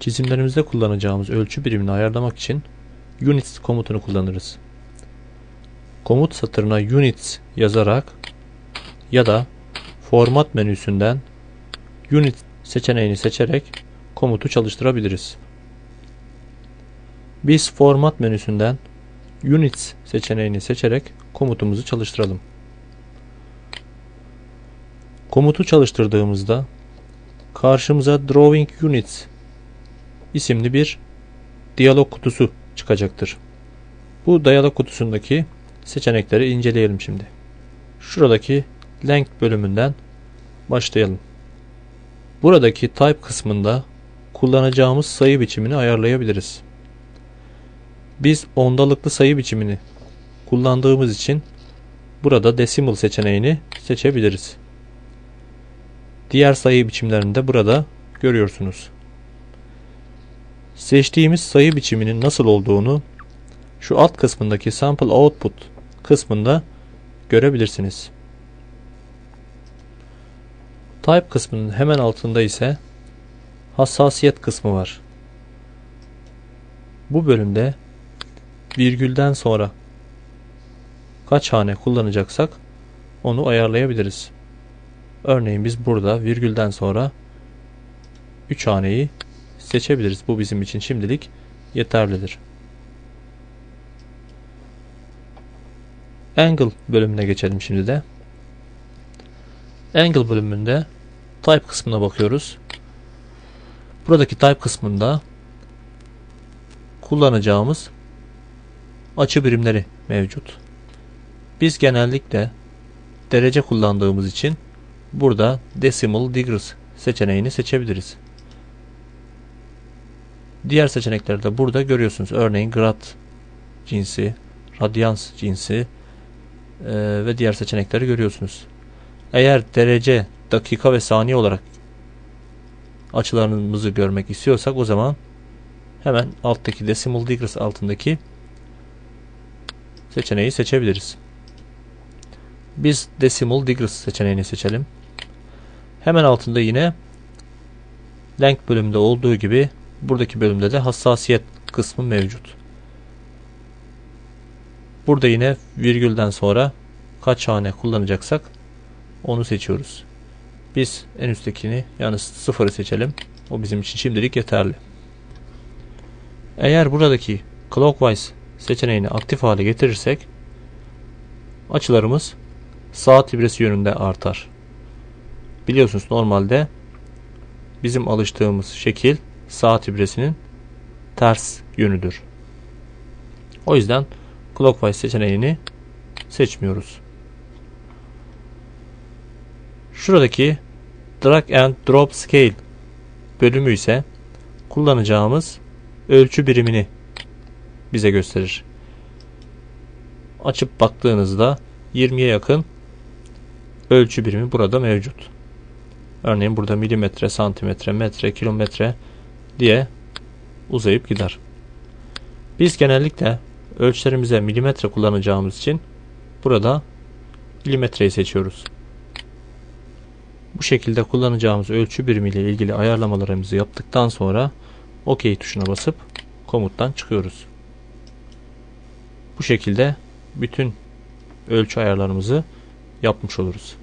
Çizimlerimizde kullanacağımız ölçü birimini ayarlamak için units komutunu kullanırız. Komut satırına units yazarak ya da format menüsünden unit seçeneğini seçerek komutu çalıştırabiliriz. Biz format menüsünden units seçeneğini seçerek komutumuzu çalıştıralım. Komutu çalıştırdığımızda karşımıza Drawing Units isimli bir diyalog kutusu çıkacaktır. Bu diyalog kutusundaki seçenekleri inceleyelim şimdi. Şuradaki Length bölümünden başlayalım. Buradaki Type kısmında kullanacağımız sayı biçimini ayarlayabiliriz. Biz ondalıklı sayı biçimini kullandığımız için burada decimal seçeneğini seçebiliriz. Diğer sayı biçimlerini de burada görüyorsunuz. Seçtiğimiz sayı biçiminin nasıl olduğunu şu alt kısmındaki Sample Output kısmında görebilirsiniz. Type kısmının hemen altında ise hassasiyet kısmı var. Bu bölümde virgülden sonra kaç hane kullanacaksak onu ayarlayabiliriz. Örneğin biz burada virgülden sonra 3 haneyi seçebiliriz. Bu bizim için şimdilik yeterlidir. Angle bölümüne geçelim şimdi de. Angle bölümünde Type kısmına bakıyoruz. Buradaki Type kısmında kullanacağımız açı birimleri mevcut. Biz genellikle derece kullandığımız için burada Decimal Degrees seçeneğini seçebiliriz. Diğer seçenekleri de burada görüyorsunuz. Örneğin grad cinsi, radyans cinsi e, ve diğer seçenekleri görüyorsunuz. Eğer derece, dakika ve saniye olarak açılarımızı görmek istiyorsak o zaman hemen alttaki decimal degrees altındaki seçeneği seçebiliriz. Biz decimal degrees seçeneğini seçelim. Hemen altında yine length bölümünde olduğu gibi buradaki bölümde de hassasiyet kısmı mevcut. Burada yine virgülden sonra kaç hane kullanacaksak onu seçiyoruz. Biz en üsttekini yani sıfırı seçelim. O bizim için şimdilik yeterli. Eğer buradaki clockwise seçeneğini aktif hale getirirsek açılarımız saat ibresi yönünde artar. Biliyorsunuz normalde bizim alıştığımız şekil saat ibresinin ters yönüdür. O yüzden clockwise seçeneğini seçmiyoruz. Şuradaki drag and drop scale bölümü ise kullanacağımız ölçü birimini bize gösterir. Açıp baktığınızda 20'ye yakın ölçü birimi burada mevcut. Örneğin burada milimetre, santimetre, metre, kilometre diye uzayıp gider. Biz genellikle ölçülerimize milimetre kullanacağımız için burada milimetreyi seçiyoruz. Bu şekilde kullanacağımız ölçü birimiyle ilgili ayarlamalarımızı yaptıktan sonra OK tuşuna basıp komuttan çıkıyoruz. Bu şekilde bütün ölçü ayarlarımızı yapmış oluruz.